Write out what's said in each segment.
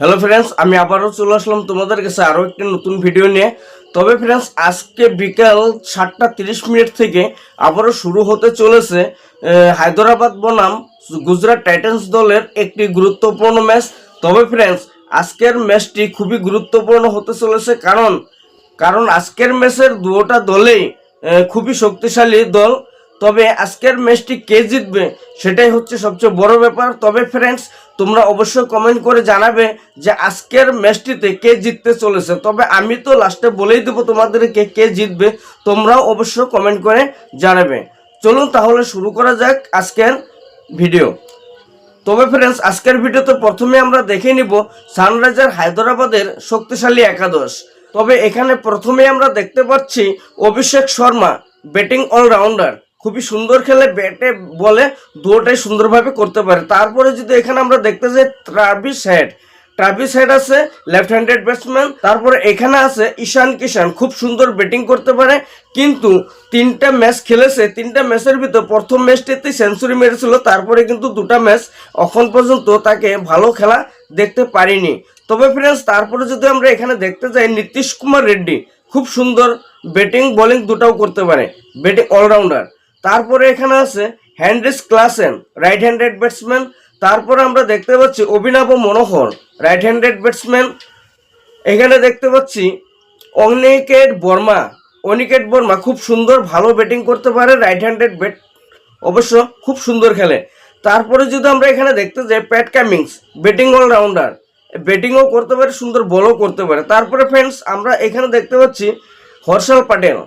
Hello friends আমি আবারও চলে আসলাম তোমাদের কাছে আরও একটি নতুন ভিডিও নিয়ে। তবে ফ্রেন্ডস আজকে বিকাল সাতটা তিরিশ মিনিট থেকে আবারও শুরু হতে চলেছে হায়দ্রাবাদ বনাম গুজরাট টাইটান্স দলের একটি গুরুত্বপূর্ণ ম্যাচ তবে ফ্রেন্ডস আজকের ম্যাচটি খুবই গুরুত্বপূর্ণ হতে চলেছে কারণ কারণ আজকের ম্যাচের দুটোটা দলেই খুবই শক্তিশালী দল। তবে আজকের ম্যাচটি কে জিতবে সেটাই হচ্ছে সবচেয়ে বড় ব্যাপার। তবে ফ্রেন্ডস তোমরা অবশ্যই কমেন্ট করে জানাবে যে আজকের ম্যাচটিতে কে জিততে চলেছে। তবে আমি তো লাস্টে বলেই দেবো তোমাদেরকে কে জিতবে, তোমরাও অবশ্যই কমেন্ট করে জানাবে। চলুন তাহলে শুরু করা যাক আজকের ভিডিও তবে ফ্রেন্ডস আজকের ভিডিওতে প্রথমে আমরা দেখে নিব সানরাইজার হায়দ্রাবাদের শক্তিশালী একাদশ। তবে এখানে প্রথমে আমরা দেখতে পাচ্ছি অভিষেক শর্মা ব্যাটিং অলরাউন্ডার খুবই সুন্দর খেলে ব্যাটে, বলে দুটোটাই সুন্দরভাবে করতে পারে। তারপরে যদি এখানে আমরা দেখতে যাই ট্রাভিস হেড ট্রাভিস হেড আছে লেফট হ্যান্ডেড ব্যাটসম্যান তারপরে এখানে আছে ঈশান কিষান খুব সুন্দর ব্যাটিং করতে পারে। কিন্তু তিনটা ম্যাচ খেলেছে, তিনটা ম্যাচের ভিতর প্রথম ম্যাচটিতে সেঞ্চুরি মেরেছিল, তারপরে কিন্তু দুটা ম্যাচ এখন পর্যন্ত তাকে ভালো খেলা দেখতে পারিনি। তবে ফ্রেন্ডস তারপরে যদি আমরা এখানে দেখতে যাই, নীতিশ কুমার রেড্ডি, খুব সুন্দর ব্যাটিং বোলিং দুটাও করতে পারে। ব্যাটিং অলরাউন্ডার তারপরে এখানে আছে Heinrich Klaasen right handed batsman তারপরে আমরা দেখতে পাচ্ছি অভিনব মনোহর রাইট হ্যান্ডেড ব্যাটসম্যান এখানে দেখতে পাচ্ছি অনিকেট বর্মা অনিকেট বর্মা খুব সুন্দর ভালো ব্যাটিং করতে পারে রাইট হ্যান্ডেড ব্যাট অবশ্য খুব সুন্দর খেলে। তারপরে যদি আমরা এখানে দেখতে যাই প্যাট কামিংস ব্যাটিং অলরাউন্ডার ব্যাটিংও করতে পারে, সুন্দর বলও করতে পারে। তারপরে ফ্রেন্ডস আমরা এখানে দেখতে পাচ্ছি হর্ষাল প্যাটেল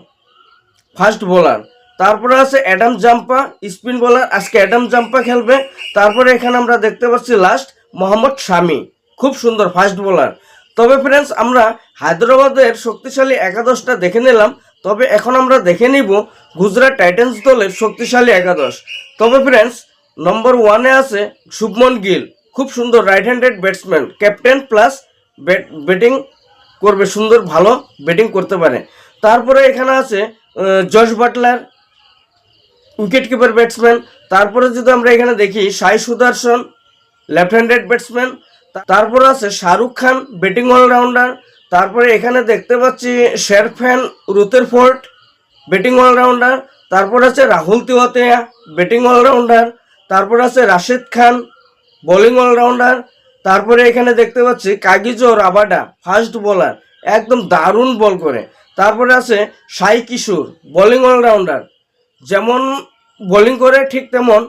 ফার্স্ট বোলার তারপরে আছে অ্যাডাম জাম্পা, স্পিন বোলার। আজকে অ্যাডাম জাম্পা খেলবে। তারপরে এখানে আমরা দেখতে পাচ্ছি লাস্ট মোহাম্মদ শামি, খুব সুন্দর ফার্স্ট বোলার তবে ফ্রেন্ডস আমরা হায়দ্রাবাদের শক্তিশালী একাদশটা দেখে নিলাম। তবে এখন আমরা দেখে নিব গুজরাট টাইটান্স দলের শক্তিশালী একাদশ। তবে ফ্রেন্ডস নম্বর ওয়ানে আছে শুভমন গিল, খুব সুন্দর right handed batsman captain plus batting করবে, সুন্দর ভালো ব্যাটিং করতে পারে। তারপরে এখানে আছে Jos Buttler wicket keeper batsman তারপরে যদি আমরা এখানে দেখি সাই সুদর্শন লেফট হ্যান্ডেড ব্যাটসম্যান তারপরে আছে শাহরুখ খান ব্যাটিং অলরাউন্ডার তারপরে এখানে দেখতে পাচ্ছি Sherfane Rutherford batting allrounder তারপর আছে রাহুল তিওয়াতেয়া ব্যাটিং অলরাউন্ডার তারপর আছে রাশেদ খান বোলিং অলরাউন্ডার তারপরে এখানে দেখতে পাচ্ছি কাগিজো রাবাডা ফাস্ট বোলার একদম দারুণ বল করে। তারপরে আছে সাই কিশোর বোলিং অলরাউন্ডার যেমন বোলিং করে ঠিক তেমন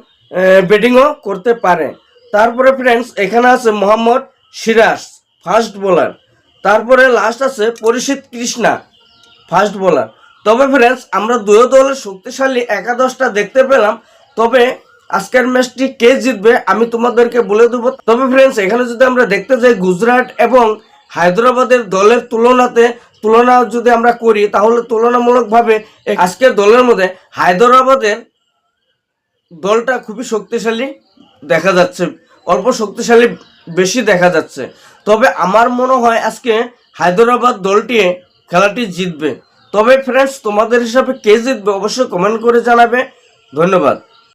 ব্যাটিংও করতে পারে। তারপরে ফ্রেন্ডস এখানে আছে মোহাম্মদ সিরাজ ফাস্ট বোলার তারপরে লাস্ট আছে পরিষিত কৃষ্ণা ফাস্ট বোলার তবে ফ্রেন্ডস আমরা দুয়ো দলের শক্তিশালী একাদশটা দেখতে পেলাম। তবে আজকের ম্যাচটি কে জিতবে আমি তোমাদেরকে বলে দেবো। তবে ফ্রেন্ডস এখানে যদি আমরা দেখতে যাই, গুজরাট এবং হায়দ্রাবাদের দলের তুলনাতে তুলনা যদি আমরা করি, তাহলে তুলনামূলকভাবে আজকের দলের মধ্যে হায়দ্রাবাদের দলটা খুবই শক্তিশালী দেখা যাচ্ছে। অল্প শক্তিশালী বেশি দেখা যাচ্ছে। তবে আমার মনে হয় আজকে হায়দ্রাবাদ দলটি খেলাটি জিতবে। তবে ফ্রেন্ডস তোমাদের হিসাবে কে জিতবে অবশ্যই কমেন্ট করে জানাবে। ধন্যবাদ।